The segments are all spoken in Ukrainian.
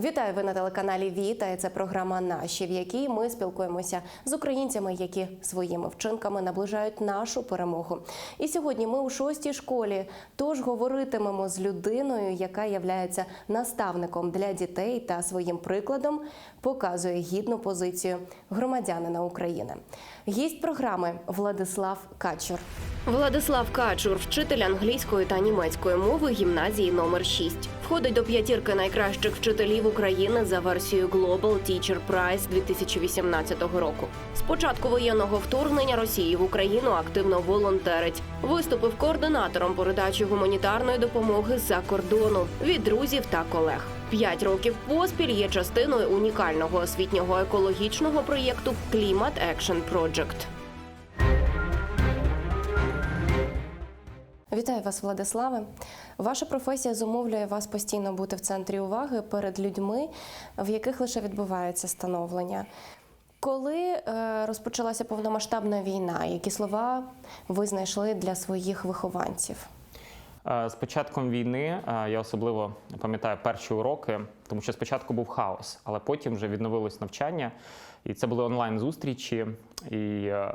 Вітаю ви на телеканалі Віта. Це програма Наші, в якій ми спілкуємося з українцями, які своїми вчинками наближають нашу перемогу. І сьогодні ми у шостій школі. Тож говоритимемо з людиною, яка являється наставником для дітей та своїм прикладом показує гідну позицію громадянина України. Гість програми Владислав Качур. Владислав Качур, вчитель англійської та німецької мови гімназії номер 6. Входить до п'ятірки найкращих вчителів України за версією Global Teacher Prize 2018 року. З початку воєнного вторгнення Росії в Україну активно волонтерить. Виступив координатором передачі гуманітарної допомоги з-за кордону від друзів та колег. П'ять років поспіль є частиною унікального освітнього екологічного проєкту Climate Action Project. Вітаю вас, Владиславе. Ваша професія зумовлює вас постійно бути в центрі уваги перед людьми, в яких лише відбувається становлення. Коли е, розпочалася повномасштабна війна, які слова ви знайшли для своїх вихованців? Е, З початком війни е, я особливо пам'ятаю перші уроки, тому що спочатку був хаос, але потім вже відновилось навчання, і це були онлайн зустрічі. І е,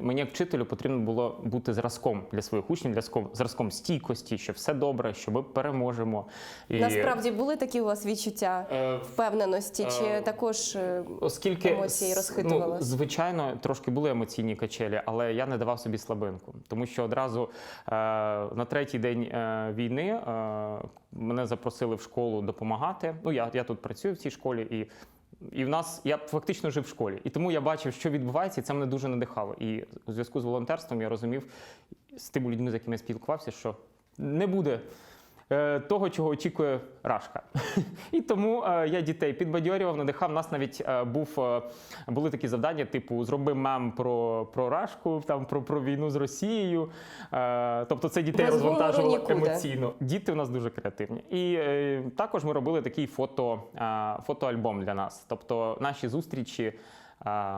мені як вчителю потрібно було бути зразком для своїх учнів, для зразком- зразком стійкості, що все добре, що ми переможемо. І, Насправді були такі у вас відчуття е, впевненості, чи е, також е, Оскільки емоції с- Ну, звичайно, трошки були емоційні качелі, але я не давав собі слабинку, тому що одразу е, на третій день е, війни е, мене запросили в школу допомагати. Ну я, я тут працюю в цій школі і. І в нас я фактично жив в школі, і тому я бачив, що відбувається, і це мене дуже надихало. І у зв'язку з волонтерством я розумів з тими людьми, з якими я спілкувався, що не буде того, чого очікує Рашка. І тому е, я дітей підбадьорював, надихав. У нас навіть е, був, е, були такі завдання, типу, зроби мем про, про Рашку, там, про, про війну з Росією. Е, тобто це дітей розвантажувало емоційно. Діти у нас дуже креативні. І е, також ми робили такий фото, е, фотоальбом для нас. Тобто наші зустрічі.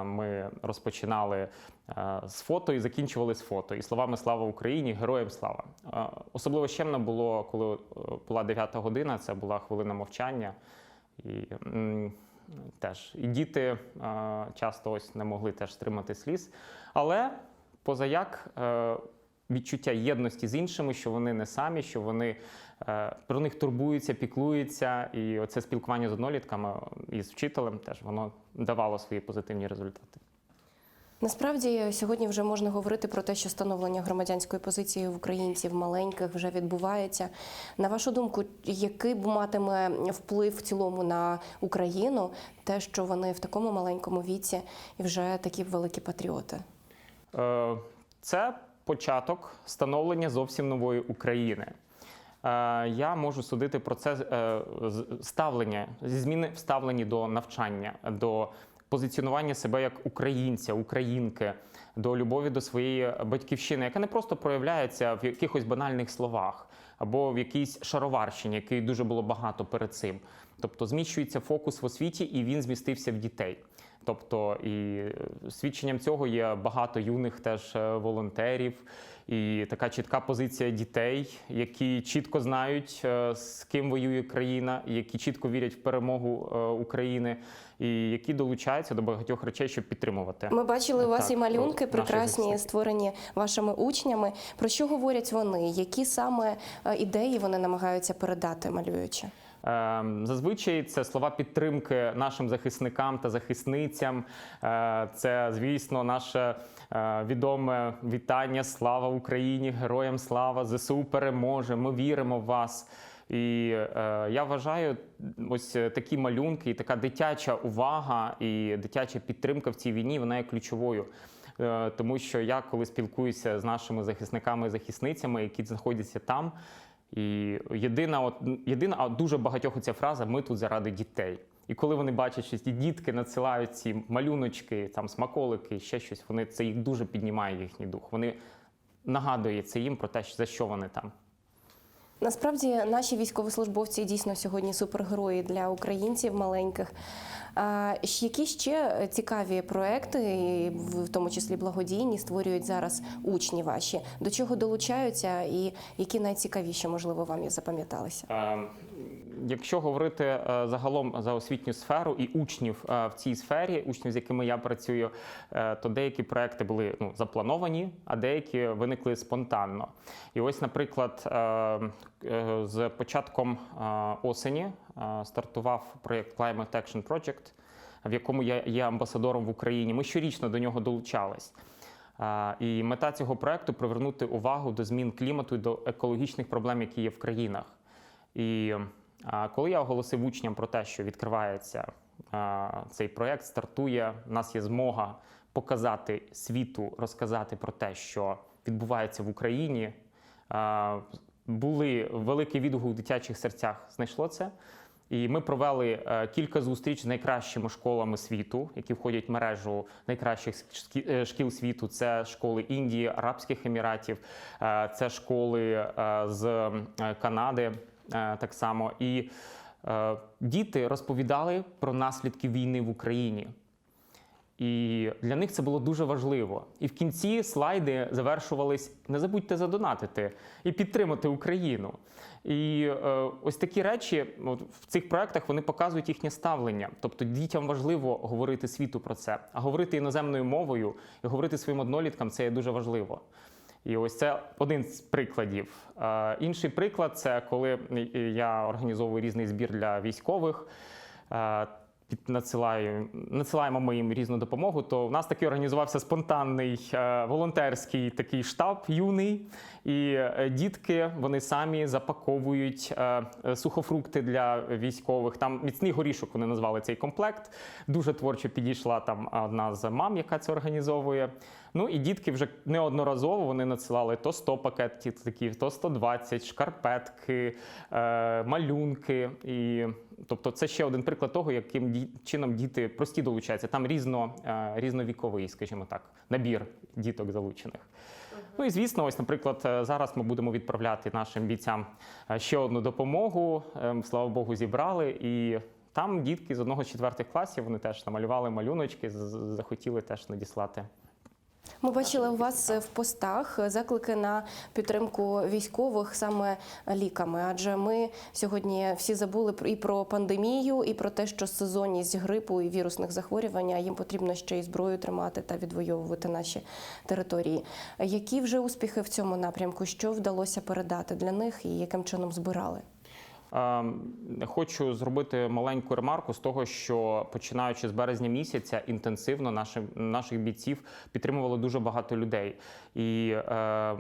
Ми розпочинали е, з фото і закінчували з фото. І словами Слава Україні, героям слава. Особливо щемно було, коли е, була 9 година, це була хвилина мовчання. І теж і діти е, часто ось не могли теж стримати сліз. Але позаяк відчуття єдності з іншими, що вони не самі, що вони про них турбуються, піклуються. І оце спілкування з однолітками і з вчителем теж воно давало свої позитивні результати. Насправді сьогодні вже можна говорити про те, що становлення громадянської позиції в українців маленьких вже відбувається. На вашу думку, який б матиме вплив в цілому на Україну, те, що вони в такому маленькому віці і вже такі великі патріоти? Е, Це початок становлення зовсім нової України. Е, Я можу судити про це е, ставлення, зміни в ставленні до навчання, до позиціонування себе як українця, українки, до любові до своєї батьківщини, яка не просто проявляється в якихось банальних словах або в якійсь шароварщині, якої дуже було багато перед цим. Тобто зміщується фокус в освіті, і він змістився в дітей. Тобто, і е, свідченням цього є багато юних теж е, волонтерів, і така чітка позиція дітей, які чітко знають, е, з ким воює країна, які чітко вірять в перемогу України, і які долучаються до багатьох речей, щоб підтримувати. Ми бачили у вас Так, і малюнки прекрасні, створені вашими учнями. Про що говорять вони? Які саме ідеї вони намагаються передати, малюючи? Ем, Зазвичай це слова підтримки нашим захисникам та захисницям. Е, Це, звісно, наше е, відоме вітання. Слава Україні! Героям слава! ЗСУ переможе! Ми віримо в вас. І е, я вважаю, ось е, такі малюнки, і така дитяча увага і дитяча підтримка в цій війні вона є ключовою. Е, Тому що я, коли спілкуюся з нашими захисниками і захисницями, які знаходяться там, і єдина, от єдина, а дуже багатьох оця фраза ми тут заради дітей. І коли вони бачать, що ці дітки надсилають ці малюночки, там смаколики, ще щось, вони це їх дуже піднімає їхній дух. Вони нагадує це їм про те, за що вони там. Насправді наші військовослужбовці дійсно сьогодні супергерої для українців маленьких. А які ще цікаві проекти, в тому числі благодійні, створюють зараз учні ваші? До чого долучаються, і які найцікавіші, можливо, вам і запам'яталися? Якщо говорити е, загалом за освітню сферу і учнів е, в цій сфері, учнів, з якими я працюю, е, то деякі проекти були ну, заплановані, а деякі виникли спонтанно. І ось, наприклад, з початком осені стартував проєкт Climate Action Project, в якому я є амбасадором в Україні. Ми щорічно до нього долучались. І мета цього проекту привернути увагу до змін клімату і до екологічних проблем, які є в країнах. І коли я оголосив учням про те, що відкривається цей проект, стартує, у нас є змога показати світу, розказати про те, що відбувається в Україні. Були великий відгук у дитячих серцях, знайшло це. І ми провели е, кілька зустріч з найкращими школами світу, які входять в мережу найкращих е, шкіл світу. Це школи Індії, Арабських Еміратів, е, це школи з Канади так само. І е, діти розповідали про наслідки війни в Україні. І для них це було дуже важливо. І в кінці слайди завершувались: не забудьте задонатити і підтримати Україну. І е, ось такі речі от, в цих проектах вони показують їхнє ставлення. Тобто дітям важливо говорити світу про це, а говорити іноземною мовою і говорити своїм одноліткам це є дуже важливо. І ось це один з прикладів. Е, інший приклад це коли я організовую різний збір для військових. Е, надсилаю, надсилаємо ми їм різну допомогу, то в нас таки організувався спонтанний е, волонтерський такий штаб юний. І е, дітки вони самі запаковують е, е, сухофрукти для військових. Там міцний горішок вони назвали цей комплект. Дуже творчо підійшла там одна з мам, яка це організовує. Ну і дітки вже неодноразово вони надсилали то 100 пакетів то 120, шкарпетки, е, малюнки. І тобто, це ще один приклад того, яким ді- чином діти прості долучаються. Там різно, е, різновіковий, скажімо так, набір діток залучених. Ну і звісно, ось, наприклад, е, зараз ми будемо відправляти нашим бійцям ще одну допомогу. Ем, Слава Богу, зібрали. І там дітки з одного з четвертих класів вони теж намалювали малюночки, захотіли теж надіслати. Ми бачили у вас в постах заклики на підтримку військових саме ліками, адже ми сьогодні всі забули і про пандемію, і про те, що сезонність грипу і вірусних захворювань їм потрібно ще й зброю тримати та відвоювати наші території. Які вже успіхи в цьому напрямку? Що вдалося передати для них і яким чином збирали? Ем, Хочу зробити маленьку ремарку з того, що починаючи з березня місяця, інтенсивно наших, наших бійців підтримувало дуже багато людей. І е,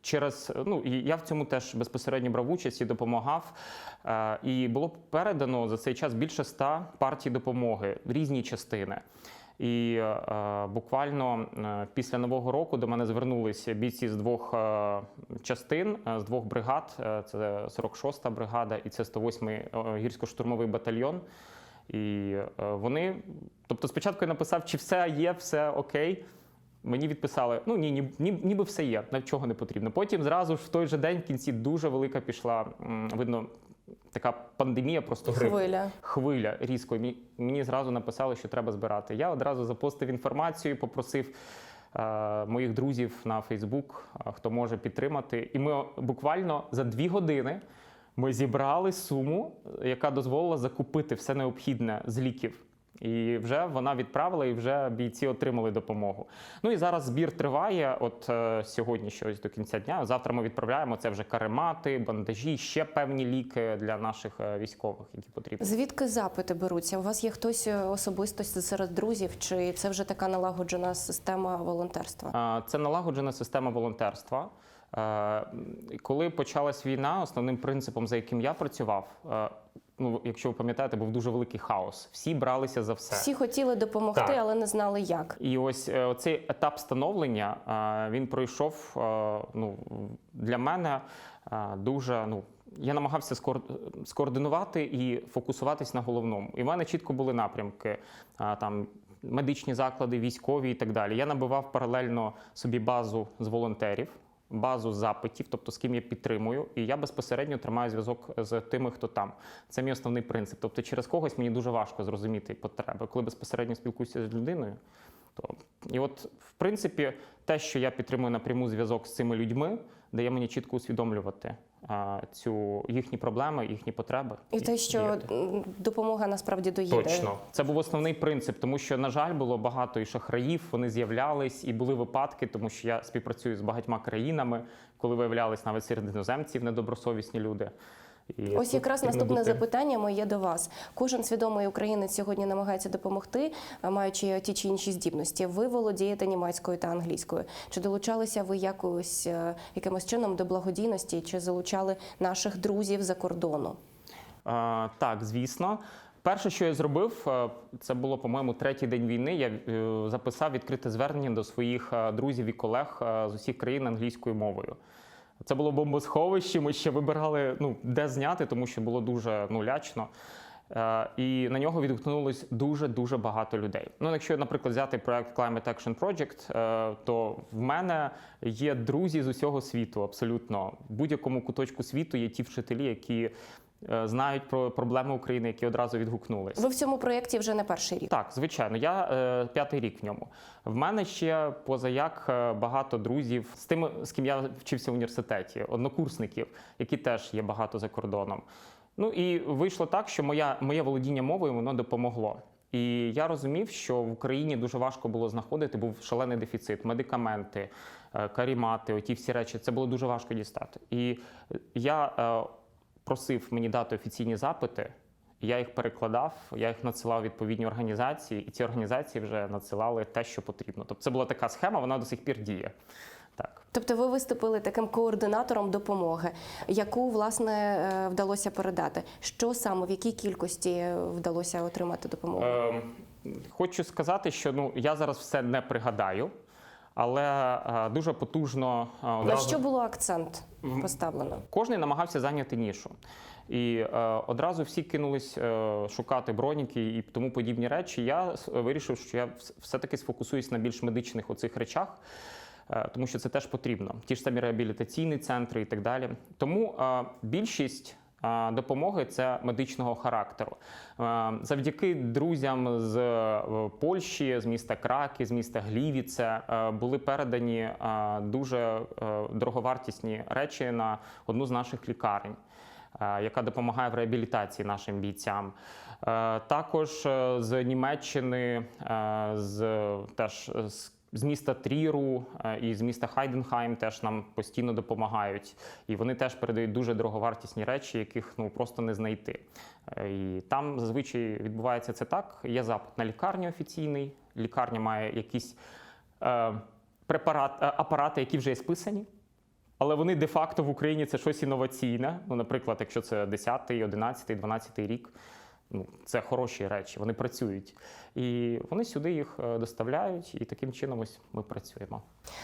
через ну я в цьому теж безпосередньо брав участь і допомагав. Е, і було передано за цей час більше ста партій допомоги в різні частини. І е, буквально е, після нового року до мене звернулися бійці з двох е, частин, е, з двох бригад. Е, це 46-та бригада і це 108-й е, гірсько-штурмовий батальйон. І е, вони, тобто, спочатку я написав, чи все є, все окей. Мені відписали: ну ні, ні, ні ніби все є, нічого не потрібно. Потім зразу ж в той же день в кінці дуже велика пішла, видно, така пандемія, просто грип Хвиля. хвиля різко. Мені зразу написали, що треба збирати. Я одразу запостив інформацію, попросив е, моїх друзів на Фейсбук, е, хто може підтримати. І ми буквально за дві години ми зібрали суму, яка дозволила закупити все необхідне з ліків. І вже вона відправила, і вже бійці отримали допомогу. Ну і зараз збір триває. От е, сьогодні щось до кінця дня. Завтра ми відправляємо це вже каремати, бандажі, ще певні ліки для наших е, військових, які потрібні. Звідки запити беруться? У вас є хтось е, особисто серед друзів, чи це вже така налагоджена система волонтерства? Це налагоджена система волонтерства. Е, Коли почалась війна, основним принципом, за яким я працював, ну якщо ви пам'ятаєте, був дуже великий хаос. Всі бралися за все. Всі хотіли допомогти, Так. але не знали як. І ось е, цей етап становлення е, він пройшов е, ну, для мене дуже. Ну, я намагався скор- скоординувати і фокусуватись на головному. І в мене чітко були напрямки там. Медичні заклади, військові і так далі. Я набивав паралельно собі базу з волонтерів, базу запитів, тобто з ким я підтримую, і я безпосередньо тримаю зв'язок з тими, хто там. Це мій основний принцип. Тобто, через когось мені дуже важко зрозуміти потреби. Коли безпосередньо спілкуюся з людиною, То, і от, в принципі, те, що я підтримую напряму зв'язок з цими людьми, дає мені чітко усвідомлювати цю їхні проблеми, їхні потреби. І те, що діяти. допомога насправді доїде. Точно, це був основний принцип, тому що, на жаль, було багато і шахраїв. Вони з'являлись, і були випадки, тому що я співпрацюю з багатьма країнами, коли виявлялись навіть серед іноземців недобросовісні люди. І Ось тут якраз наступне бути- запитання моє до вас. Кожен свідомий українець сьогодні намагається допомогти, маючи ті чи інші здібності. Ви володієте німецькою та англійською. Чи долучалися ви якось е, якимось чином до благодійності, чи залучали наших друзів за кордону? А, так, звісно. Перше, що я зробив, е, це було, по-моєму, третій день війни. Я е, записав відкрите звернення до своїх е, друзів і колег е, з усіх країн англійською мовою. Це було бомбосховище. Ми ще вибирали, ну, де зняти, тому що було дуже ну, лячно. Е, І на нього відгукнулось дуже дуже багато людей. Ну, якщо, наприклад, взяти проект Climate Action Project, е, то в мене є друзі з усього світу. Абсолютно в будь-якому куточку світу є ті вчителі, які знають про проблеми України, які одразу відгукнулись. Ви в цьому проєкті вже не перший рік. Так, звичайно, я е, п'ятий рік в ньому. В мене ще позаяк е, багато друзів з тими, з ким я вчився в університеті, однокурсників, які теж є багато за кордоном. Ну і вийшло так, що моя, моє володіння мовою воно допомогло. І я розумів, що в Україні дуже важко було знаходити, був шалений дефіцит, медикаменти, е, карімати, оті всі речі. Це було дуже важко дістати. І я е, просив мені дати офіційні запити. Я їх перекладав, я їх надсилав відповідні організації, і ці організації вже надсилали те, що потрібно. Тобто це була така схема, вона до сих пір діє. Так. Тобто ви виступили таким координатором допомоги, яку власне е, вдалося передати. Що саме в якій кількості вдалося отримати допомогу? Е, хочу сказати, що ну, я зараз все не пригадаю, але е, дуже потужно е, На що було акцент поставлено? Кожний намагався зайняти нішу. І е, одразу всі кинулись е, шукати броніки і тому подібні речі. Я вирішив, що я все-таки сфокусуюсь на більш медичних оцих речах, е, тому що це теж потрібно. Ті ж самі реабілітаційні центри і так далі. Тому е, більшість. Допомоги це медичного характеру. Завдяки друзям з е, Польщі, з міста Краки, з міста Глівіце е, були передані е, дуже дороговартісні речі на одну з наших лікарень, яка допомагає в реабілітації нашим бійцям. Також з Німеччини, з теж з. З міста Тріру е, і з міста Хайденхайм теж нам постійно допомагають, і вони теж передають дуже дороговартісні речі, яких ну просто не знайти. Е, І там зазвичай відбувається це так. Є запит на лікарню офіційний. Лікарня має якісь е, препарат, е, апарати, які вже є списані. Але вони де-факто в Україні це щось інноваційне. Ну, наприклад, якщо це 10, 11, 12 рік, ну, це хороші речі, вони працюють. І вони сюди їх е, доставляють, і таким чином ось ми працюємо.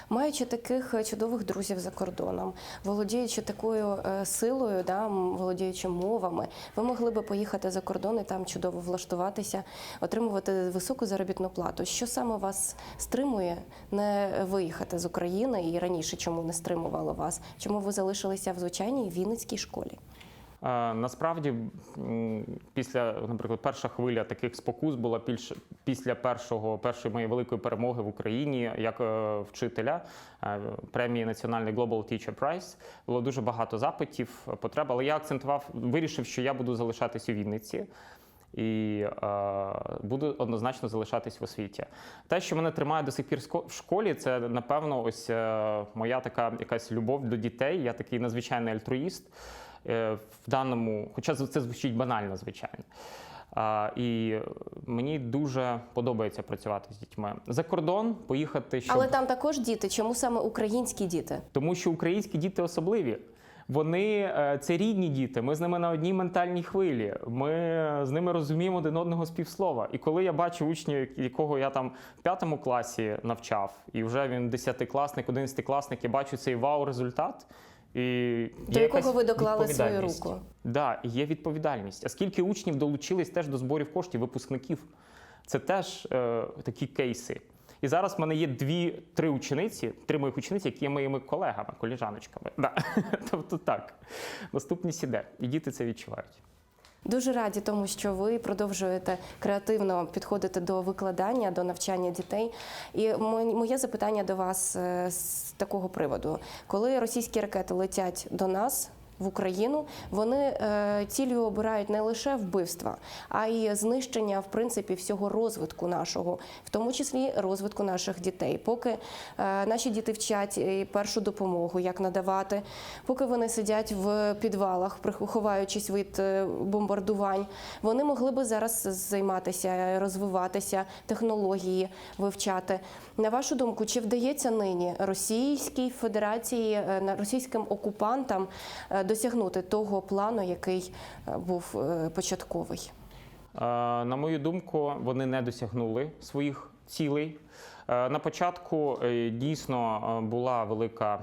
Маючи таких е, чудових друзів за кордоном, володіючи такою е, силою, да, володіючи мовами, ви могли би поїхати за кордон і там чудово влаштуватися, отримувати високу заробітну плату. Що саме вас стримує не виїхати з України і раніше чому не стримувало вас? Чому ви залишилися в звичайній Вінницькій школі? Насправді, після, наприклад, перша хвиля таких спокус була більш після першого першої моєї великої перемоги в Україні як е, вчителя е, премії Національний Global Teacher Prize. Було дуже багато запитів, е, потреб, але я акцентував, вирішив, що я буду залишатись у Вінниці. І е, буду однозначно залишатись в освіті. Те, що мене тримає до сих пір в школі, це напевно ось е, моя така якась любов до дітей. Я такий надзвичайний альтруїст в даному, хоча це звучить банально, звичайно. А, і мені дуже подобається працювати з дітьми. За кордон поїхати, щоб Але там також діти. Чому саме українські діти? тому що українські діти особливі. Вони е, це рідні діти. Ми з ними на одній ментальній хвилі. Ми з ними розуміємо один одного з півслова. І коли я бачу учня, якого я там в п'ятому класі навчав, і вже він десятикласник, одинадцятикласник, я бачу цей вау-результат. І До якого ви доклали свою руку? Да, є відповідальність. А скільки учнів долучились теж до зборів коштів, випускників? Це теж е, такі кейси. І зараз в мене є дві-три учениці, три моїх учениці, які є моїми колегами, коліжаночками. Да. тобто так, наступність іде, і діти це відчувають. Дуже раді тому, що ви продовжуєте креативно підходити до викладання, до навчання дітей. І моє запитання до вас е, з такого приводу: коли російські ракети летять до нас. В Україну вони е, цілею обирають не лише вбивства, а й знищення в принципі всього розвитку нашого, в тому числі розвитку наших дітей. Поки е, наші діти вчать е, першу допомогу, як надавати, поки вони сидять в підвалах, прих- ховаючись від бомбардувань, вони могли би зараз займатися, розвиватися, технології вивчати. На вашу думку, чи вдається нині Російській Федерації, на- російським окупантам досягнути того плану, який е, був е, початковий? Е, На мою думку, вони не досягнули своїх цілей. На початку дійсно була велика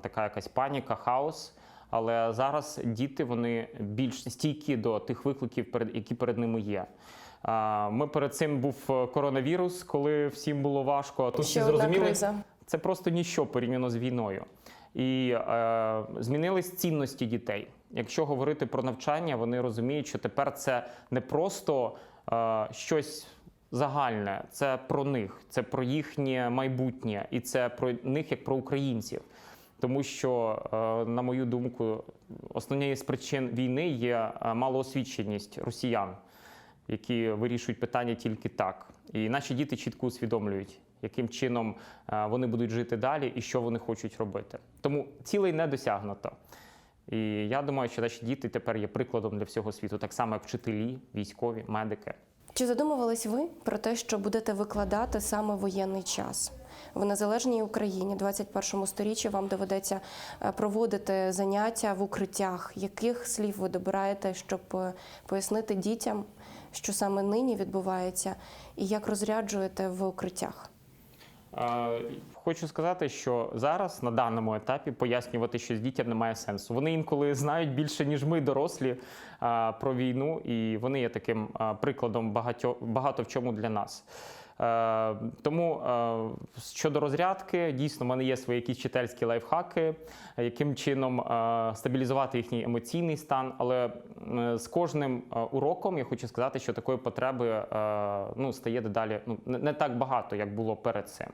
така якась паніка, хаос. Але зараз діти вони більш стійкі до тих викликів, які перед ними є. Ми перед цим був коронавірус, коли всім було важко. А тут всі зрозуміли, криза. це просто ніщо порівняно з війною. І е, змінились цінності дітей. Якщо говорити про навчання, вони розуміють, що тепер це не просто е, щось загальне, це про них, це про їхнє майбутнє, і це про них як про українців. Тому що, е, на мою думку, основнією з причин війни є е, малоосвіченість росіян, які вирішують питання тільки так. І наші діти чітко усвідомлюють, яким чином е, вони будуть жити далі і що вони хочуть робити. Тому цілей не досягнуто. І я думаю, що наші діти тепер є прикладом для всього світу, так само як вчителі, військові, медики. Чи задумувались ви про те, що будете викладати саме воєнний час? В незалежній Україні, 21 сторіччі, вам доведеться е, проводити заняття в укриттях. Яких слів ви добираєте, щоб е, пояснити дітям, що саме нині відбувається, і як розряджуєте в укриттях? Е, Хочу сказати, що зараз на даному етапі пояснювати щось дітям немає сенсу. Вони інколи знають більше, ніж ми, дорослі, е, про війну, і вони є таким е, прикладом багато, багато в чому для нас. Е, Тому е, щодо розрядки, дійсно, в мене є свої якісь вчительські лайфхаки, яким чином е, стабілізувати їхній емоційний стан. Але з кожним уроком я хочу сказати, що такої потреби ну, стає дедалі ну, не- так багато, як було перед цим.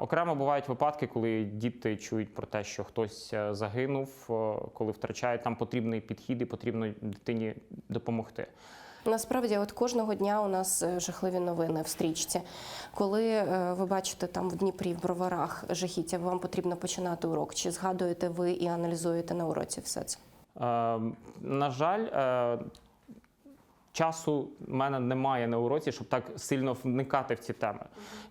Окремо бувають випадки, коли діти чують про те, що хтось загинув, коли втрачають там потрібний підхід і потрібно дитині допомогти. Насправді, от кожного дня у нас е, жахливі новини в стрічці. Коли е, ви бачите там в Дніпрі, в броварах жахіття, вам потрібно починати урок. Чи згадуєте ви і аналізуєте на уроці все це? Е, На жаль, е, часу в мене немає на уроці, щоб так сильно вникати в ці теми.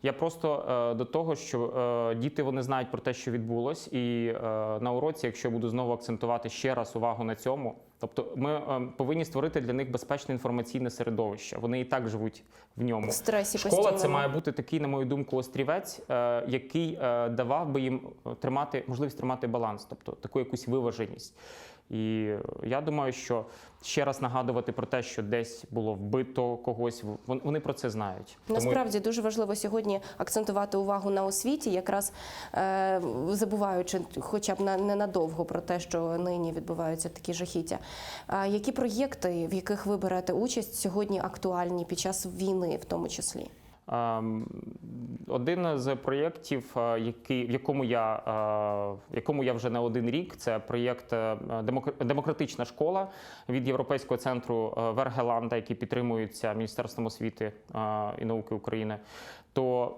Я просто е, до того, що е, діти вони знають про те, що відбулось, і е, на уроці, якщо я буду знову акцентувати ще раз увагу на цьому, тобто ми е, повинні створити для них безпечне інформаційне середовище. Вони і так живуть в ньому. В стресі Школа це має бути такий, на мою думку, острівець, е, який е, давав би їм тримати можливість тримати баланс, тобто таку якусь виваженість. І я думаю, що ще раз нагадувати про те, що десь було вбито когось, вон- вони про це знають. Насправді дуже важливо сьогодні акцентувати увагу на освіті, якраз е, забуваючи, хоча б на ненадовго про те, що нині відбуваються такі жахіття. А які проєкти, в яких ви берете участь, сьогодні актуальні під час війни, в тому числі? Один з проєктів, е, в якому я, е, якому я вже не один рік, це проєкт е, Демократична школа від Європейського центру Вергеланда, який підтримується Міністерством освіти і науки України. То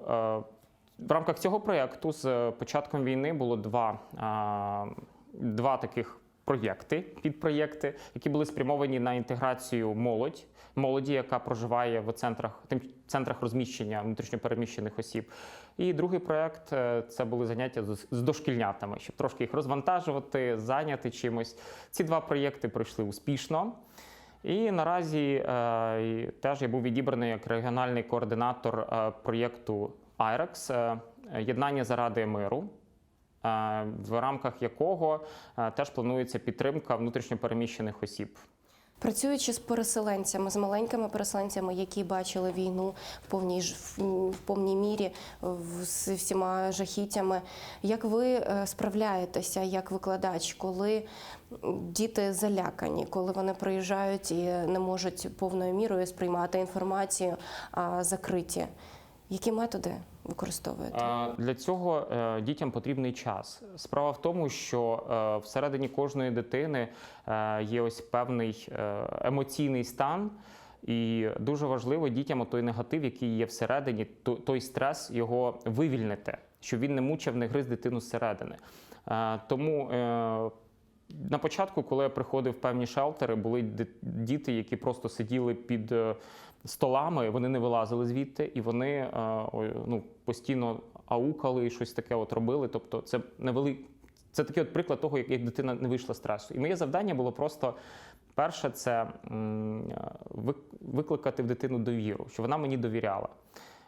в рамках цього проєкту з початком війни було два, два таких проєкти, підпроєкти, які були спрямовані на інтеграцію молодь, молоді, яка проживає в центрах, тим центрах розміщення внутрішньопереміщених осіб. І другий проєкт е, це були заняття з, дошкільнятами, щоб трошки їх розвантажувати, зайняти чимось. Ці два проєкти пройшли успішно. І наразі е, теж я був відібраний як регіональний координатор е, проєкту IREX е, Єднання заради миру, в рамках якого теж планується підтримка внутрішньопереміщених осіб. Працюючи з переселенцями, з маленькими переселенцями, які бачили війну в повній в повній мірі з всіма жахіттями, як ви е, справляєтеся як викладач, коли діти залякані, коли вони приїжджають і не можуть повною мірою сприймати інформацію, а закриті? Які методи використовуєте? Для цього е, дітям потрібний час. Справа в тому, що е, всередині кожної дитини е, є ось певний емоційний стан. І дуже важливо дітям той негатив, який є всередині, той стрес його вивільнити, щоб він не мучив, не гриз дитину зсередини. Тому на початку, коли я приходив в певні шелтери, були діти, які просто сиділи під столами, вони не вилазили звідти, і вони е, ну, постійно аукали і щось таке от робили. Тобто, це невели... це такий от приклад того, як, дитина не вийшла з стресу. І моє завдання було просто. Перше, це е, викликати в дитину довіру, щоб вона мені довіряла.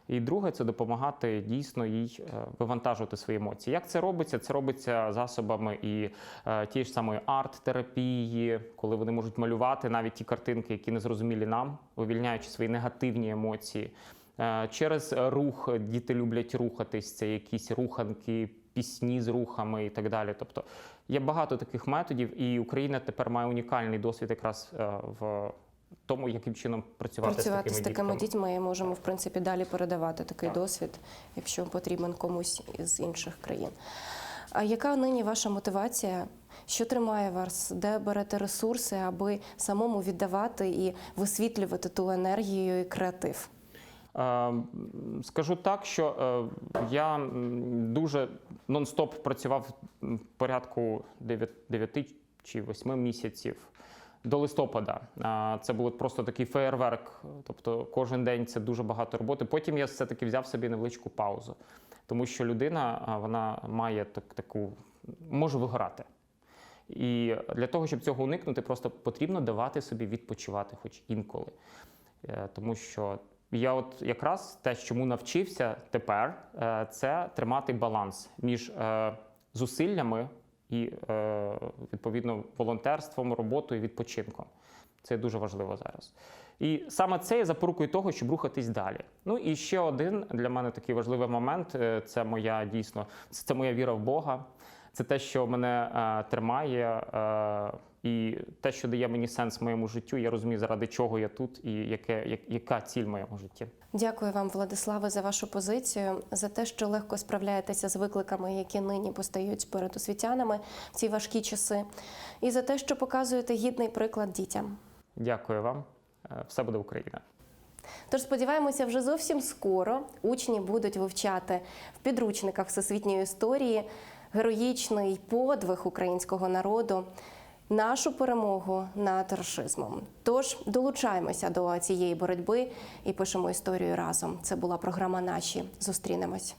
І друге, це допомагати дійсно їй е, вивантажувати свої емоції. Як це робиться? Це робиться засобами і е, тієї ж самої арт-терапії, коли вони можуть малювати навіть ті картинки, які не зрозумілі нам, вивільняючи свої негативні емоції. Е, Через рух діти люблять рухатись, це якісь руханки, пісні з рухами і так далі. Тобто є багато таких методів, і Україна тепер має унікальний досвід якраз в тому, яким чином працювати, Працювати з з такими, такими дітьми і можемо в принципі далі передавати такий Так. досвід, якщо потрібен комусь із інших країн. А яка нині ваша мотивація? Що тримає вас? Де берете ресурси, аби самому віддавати і висвітлювати ту енергію і креатив? Скажу так, що е, я дуже нон-стоп працював м, порядку 9 чи 8 місяців до листопада. Це був просто такий феєрверк. Тобто кожен день це дуже багато роботи. Потім я все-таки взяв собі невеличку паузу, тому що людина вона має так, таку може вигорати. І для того, щоб цього уникнути, просто потрібно давати собі відпочивати, хоч інколи. Е, Тому що я от якраз те, чому навчився тепер, е, це тримати баланс між е, зусиллями і е, відповідно волонтерством, роботою, відпочинком. Це дуже важливо зараз. І саме це є запорукою того, щоб рухатись далі. Ну і ще один для мене такий важливий момент е, це моя дійсно це, моя віра в Бога. Це те, що мене е, тримає, і те, що дає мені сенс в моєму життю. Я розумію, заради чого я тут і яке, як, яка ціль в моєму житті. Дякую вам, Владиславе, за вашу позицію, за те, що легко справляєтеся з викликами, які нині постають перед освітянами в ці важкі часи, і за те, що показуєте гідний приклад дітям. Дякую вам. Е, Все буде Україна. Тож сподіваємося, вже зовсім скоро учні будуть вивчати в підручниках всесвітньої історії героїчний подвиг українського народу, нашу перемогу над рашизмом. Тож долучаємося до цієї боротьби і пишемо історію разом. Це була програма Наші. Зустрінемось.